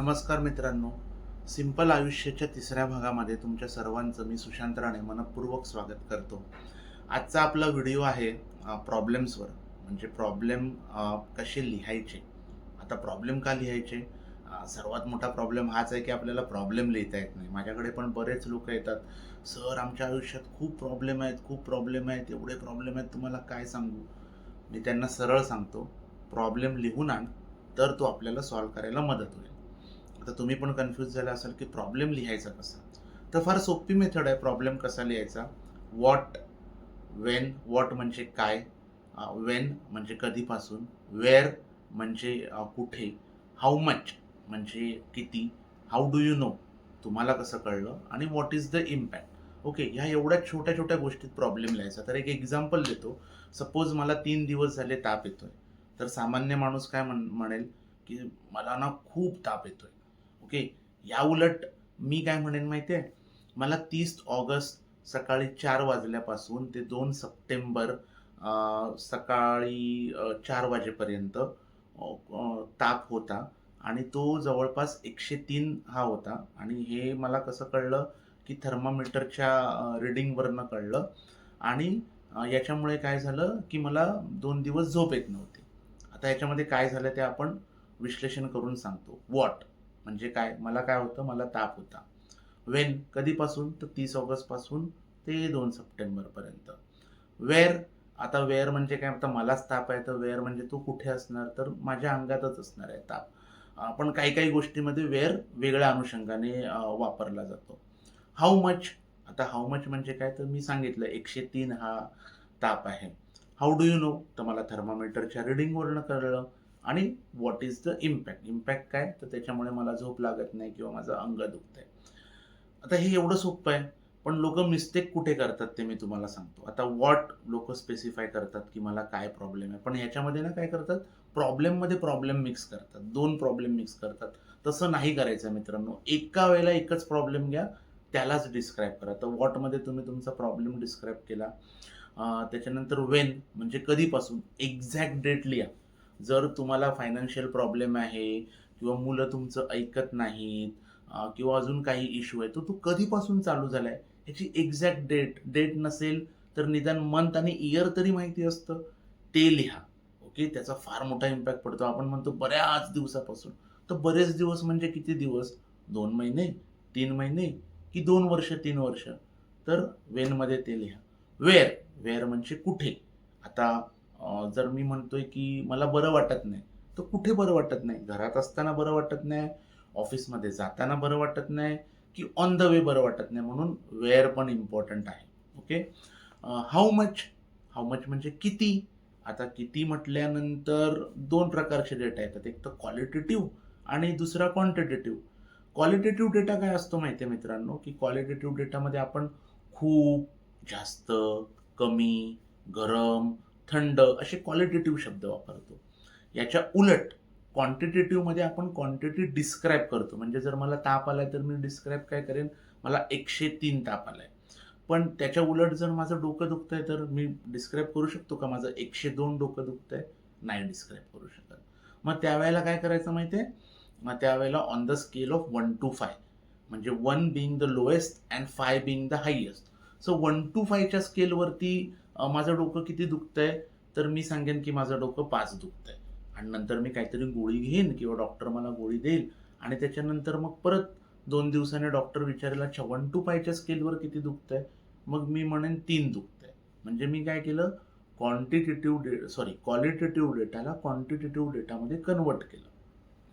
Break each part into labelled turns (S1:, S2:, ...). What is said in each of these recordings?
S1: नमस्कार मित्रांनो. सिंपल आयुष्याच्या तिसऱ्या भागामध्ये तुमच्या सर्वांचं मी सुशांत राणे मनपूर्वक स्वागत करतो. आजचा आपला व्हिडिओ आहे प्रॉब्लेम्सवर म्हणजे प्रॉब्लेम कसे लिहायचे? आता प्रॉब्लेम का लिहायचे? सर्वात मोठा प्रॉब्लेम हाच आहे की आपल्याला प्रॉब्लेम लिहिता येत नाही. माझ्याकडे पण बरेच लोक येतात. सर आमच्या आयुष्यात खूप प्रॉब्लेम आहेत खूप प्रॉब्लेम आहेत. एवढे प्रॉब्लेम आहेत तुम्हाला काय सांगू? मी त्यांना सरळ सांगतो. प्रॉब्लेम लिहून आण तर तो आपल्याला सॉल्व्ह करायला मदत होईल. आता तुम्ही पण कन्फ्यूज झाला असाल की प्रॉब्लेम लिहायचा कसा? तर फार सोपी मेथड आहे प्रॉब्लेम कसा लिहायचा? वॉट वेन वॉट म्हणजे काय? वेन म्हणजे कधीपासून? वेअर म्हणजे कुठे? हाऊ मच म्हणजे किती? हाऊ डू यू नो तुम्हाला कसं कळलं? आणि what is the impact okay ह्या एवढ्या छोट्या छोट्या गोष्टीत प्रॉब्लेम लिहायचा. तर एक एक्झाम्पल देतो. सपोज मला तीन दिवस झाले ताप येतोय. तर सामान्य माणूस काय म्हण म्हणेल की मला ना खूप ताप येतोय. ओके या उलट मी काय म्हणेन माहिती आहे मला तीस ऑगस्ट सकाळी चार वाजल्यापासून ते दोन सप्टेंबर सकाळी चार वाजेपर्यंत ताप होता आणि तो जवळपास एकशे तीन हा होता. आणि हे मला कसं कळलं की थर्मामीटरच्या रिडिंगवरनं कळलं आणि याच्यामुळे काय झालं की मला दोन दिवस झोप येत नव्हती. आता याच्यामध्ये काय झालं ते आपण विश्लेषण करून सांगतो. वॉट म्हणजे काय? मला काय होतं? मला ताप होता. वेन कधीपासून? तर तीस ऑगस्टपासून ते दोन सप्टेंबरपर्यंत. वेअर आता वेअर म्हणजे काय? आता मलाच ताप आहे. तर वेअर म्हणजे तो कुठे असणार? तर माझ्या अंगातच असणार आहे ताप. पण काही काही गोष्टीमध्ये वेअर वेगळ्या अनुषंगाने वापरला जातो. हाऊ मच आता हाऊ मच म्हणजे काय? तर मी सांगितलं एकशे तीन हा ताप आहे. हाऊ डू यू नो तर मला थर्मामीटरच्या रिडिंगवरनं कळलं. आणि what is the impact impact काय? तर त्याच्यामुळे मला झोप लागत नाही किंवा माझं अंग दुखत आहे आता हे एवढं सोपं आहे पण लोक मिस्टेक कुठे करतात ते मी तुम्हाला सांगतो. आता वॉट लोक स्पेसिफाय करतात की मला काय प्रॉब्लेम आहे. पण ह्याच्यामध्ये ना काय करतात? प्रॉब्लेममध्ये प्रॉब्लेम मिक्स करतात. दोन प्रॉब्लेम मिक्स करतात. तसं नाही करायचं मित्रांनो. एका वेळेला एकच प्रॉब्लेम घ्या त्यालाच डिस्क्राईब करा. तर वॉटमध्ये तुम्ही तुमचा प्रॉब्लेम डिस्क्राईब केला. त्याच्यानंतर वेन म्हणजे कधीपासून? एक्झॅक्ट डेट लिहा. जर तुम्हाला फायनान्शियल प्रॉब्लेम आहे किंवा मुलं तुमचं ऐकत नाहीत किंवा अजून काही इश्यू आहे तर तो कधीपासून चालू झाला आहे ह्याची एक्झॅक्ट डेट डेट नसेल तर निदान मंथ आणि इयर तरी माहिती असतं. ते लिहा. ओके त्याचा फार मोठा इम्पॅक्ट पडतो. आपण म्हणतो बऱ्याच दिवसापासून. तर बरेच दिवस म्हणजे किती दिवस? दोन महिने तीन महिने की दोन वर्ष तीन वर्ष? तर वेनमध्ये ते लिहा. वेअर वेअर म्हणजे कुठे? आता जर मी म्हणतोय की मला बरं वाटत नाही तर कुठे बरं वाटत नाही? घरात असताना बरं वाटत नाही ऑफिसमध्ये जाताना बरं वाटत नाही की ऑन द वे बरं वाटत नाही म्हणून वेअर पण इम्पॉर्टंट आहे. Okay how much how much म्हणजे किती? आता किती म्हटल्यानंतर दोन प्रकारचे डेटा येतात. एक तर क्वालिटेटिव्ह आणि दुसरा क्वांटिटेटिव्ह क्वालिटेटिव्ह डेटा काय असतो माहिती आहे मित्रांनो? की क्वालिटेटिव्ह डेटामध्ये आपण खूप जास्त कमी गरम थंड असे क्वालिटेटिव्ह शब्द वापरतो. याच्या उलट क्वांटिटेटिव्हमध्ये आपण क्वांटिटी डिस्क्राईब करतो. म्हणजे जर मला ताप आलाय तर मी डिस्क्राईब काय करेन? मला एकशे तीन ताप आलाय. पण त्याच्या उलट जर माझं डोकं दुखतंय तर मी डिस्क्राईब करू शकतो का? माझं एकशे दोन डोकं दुखतंय? नाही डिस्क्राईब करू शकत. मग त्यावेळेला काय करायचं माहिती आहे मग त्यावेळेला on the scale of one two five म्हणजे one being the lowest and five being the highest so one two फायच्या स्केलवरती माझं डोकं किती दुखतंय तर मी सांगेन की माझं डोकं पाच दुखतंय. आणि नंतर मी काहीतरी गोळी घेईन किंवा डॉक्टर मला गोळी देईल. आणि त्याच्यानंतर मग परत दोन दिवसाने डॉक्टर विचारेला अच्छा वन टू फायच्या स्केलवर किती दुखतंय? मग मी म्हणेन तीन दुखतंय. म्हणजे मी काय केलं क्वांटिटेटिव्ह डे सॉरी क्वालिटेटिव्ह डेटाला क्वांटिटेटिव्ह डेटामध्ये कन्वर्ट केलं.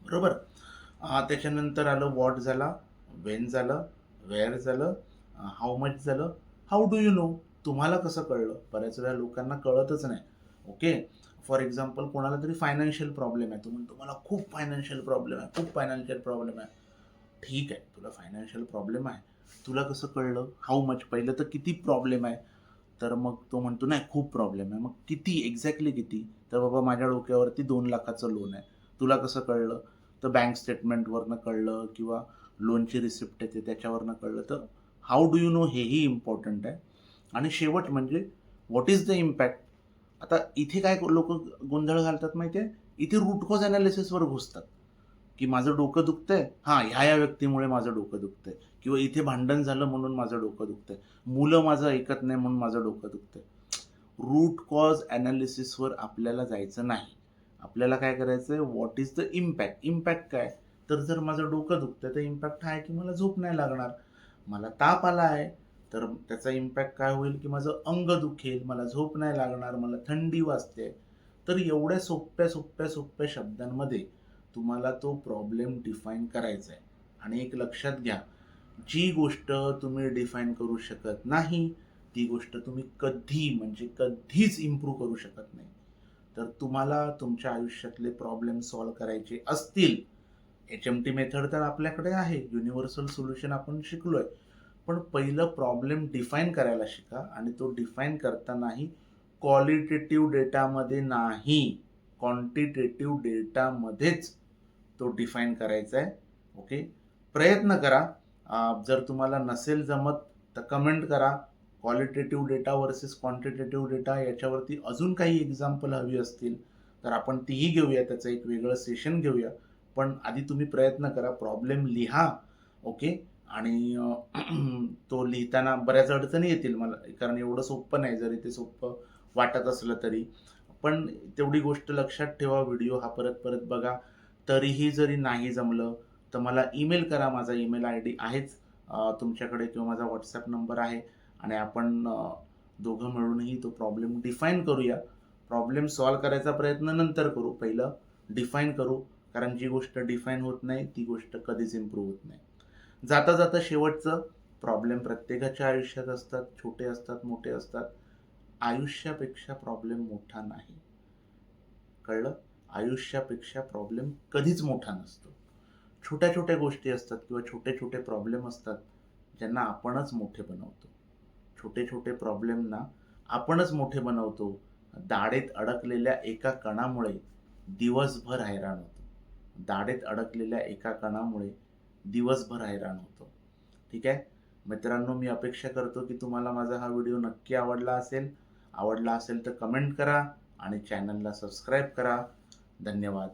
S1: बरोबर? त्याच्यानंतर आलं वॉट झाला? वेन झालं? वेअर झालं? हाऊ मच झालं? हाऊ डू यू नो तुम्हाला कसं कळलं? बऱ्याच वेळा लोकांना कळतच नाही. ओके फॉर एक्झाम्पल कोणाला तरी फायनान्शियल प्रॉब्लेम आहे. तो म्हणतो मला खूप फायनान्शियल प्रॉब्लेम आहे खूप फायनान्शियल प्रॉब्लेम आहे. ठीक आहे तुला फायनान्शियल प्रॉब्लेम आहे. तुला कसं कळलं? हाऊ मच पहिलं तर किती प्रॉब्लेम आहे? तर मग तो म्हणतो नाही खूप प्रॉब्लेम आहे. मग किती? एक्झॅक्टली किती? तर बाबा माझ्या डोक्यावरती दोन लाखाचं लोन आहे. तुला कसं कळलं? तर बँक स्टेटमेंटवरनं कळलं किंवा लोनची रिसिप्ट येते त्याच्यावरनं कळलं. तर हाऊ डू यू नो हेही इम्पॉर्टंट आहे? आणि शेवट म्हणजे व्हॉट इज द इम्पॅक्ट आता इथे काय लोक गोंधळ घालतात माहिती आहे इथे रूट कॉज अनालिसिसवर घुसतात. की माझं डोकं दुखतंय? हां ह्या या व्यक्तीमुळे माझं डोकं दुखतंय. किंवा इथे भांडण झालं म्हणून माझं डोकं दुखतंय. मुलं माझं ऐकत नाही म्हणून माझं डोकं दुखतंय. रूट कॉज ॲनालिसिसवर आपल्याला जायचं नाही. आपल्याला काय करायचं आहे what is the impact impact काय? तर जर माझं डोकं दुखतं तर इम्पॅक्ट हा आहे की मला झोप नाही लागणार. मला ताप आला आहे. तर त्याचा इम्पॅक्ट काय होईल की माझं अंग दुखेल मला झोप नाही लागणार मला थंडी वाजते. तर एवढ्या सोप्या सोप्या सोप्या शब्दांमध्ये तुम्हाला तो प्रॉब्लेम डिफाईन करायचा आहे. आणि एक लक्षात घ्या जी गोष्ट तुम्ही डिफाईन करू शकत नाही ती गोष्ट तुम्ही कधी म्हणजे कधीच इम्प्रूव्ह करू शकत नाही. तर तुम्हाला तुमच्या आयुष्यातले प्रॉब्लेम सॉल्व करायचे असतील एच एम टी मेथड तर आपल्याकडे आहे. युनिव्हर्सल सोल्युशन आपण शिकलो आहे पण पहिलं प्रॉब्लेम डिफाईन करायला शिका आणि तो डिफाईन करतानाही क्वालिटेटिव्ह डेटामध्ये नाही. क्वांटिटेटिव्ह डेटामध्येच तो डिफाईन करायचा आहे ओके प्रयत्न करा. जर तुम्हाला नसेल जमत तर कमेंट करा. Qualitative data versus quantitative data याच्यावरती अजून काही एक्झाम्पल हवी असतील तर आपण तीही घेऊया. त्याचं एक वेगळं सेशन घेऊया. पण आधी तुम्ही प्रयत्न करा. प्रॉब्लेम लिहा. ओके आणि तो लिहिताना बऱ्याच अडचणी येतील मला कारण एवढं सोपं नाही जरी ते सोपं वाटत असलं तरी. पण तेवढी गोष्ट लक्षात ठेवा व्हिडिओ हा परत परत बघा. तरीही जरी नाही जमलं तर मला ईमेल करा. माझा ईमेल आय डी आहेच तुमच्याकडे किंवा माझा व्हॉट्सॲप नंबर आहे. आणि आपण दोघं मिळूनही तो प्रॉब्लेम डिफाईन करूया. प्रॉब्लेम सॉल्व करायचा प्रयत्न नंतर करू. पहिलं डिफाईन करू कारण जी गोष्ट डिफाईन होत नाही ती गोष्ट कधीच इम्प्रूव्ह होत नाही. जाता जाता शेवटचं प्रॉब्लेम प्रत्येकाच्या आयुष्यात असतात छोटे असतात मोठे असतात. आयुष्यापेक्षा प्रॉब्लेम मोठा नाही. कळलं? आयुष्यापेक्षा प्रॉब्लेम कधीच मोठा नसतो. छोट्या छोट्या गोष्टी असतात किंवा छोटे छोटे प्रॉब्लेम असतात ज्यांना आपणच मोठे बनवतो. छोटे छोटे प्रॉब्लेमना आपणच मोठे बनवतो. दाढेत अडकलेल्या एका कणामुळे दिवसभर हैराण होतो. दाढेत अडकलेल्या एका कणामुळे दिवसभर हैराण होतो. ठीक आहे? मित्रांनो मी अपेक्षा करतो की तुम्हाला माझा हा व्हिडिओ नक्की आवडला असेल. आवडला असेल तर कमेंट करा आणि चॅनलला सबस्क्राईब करा. धन्यवाद.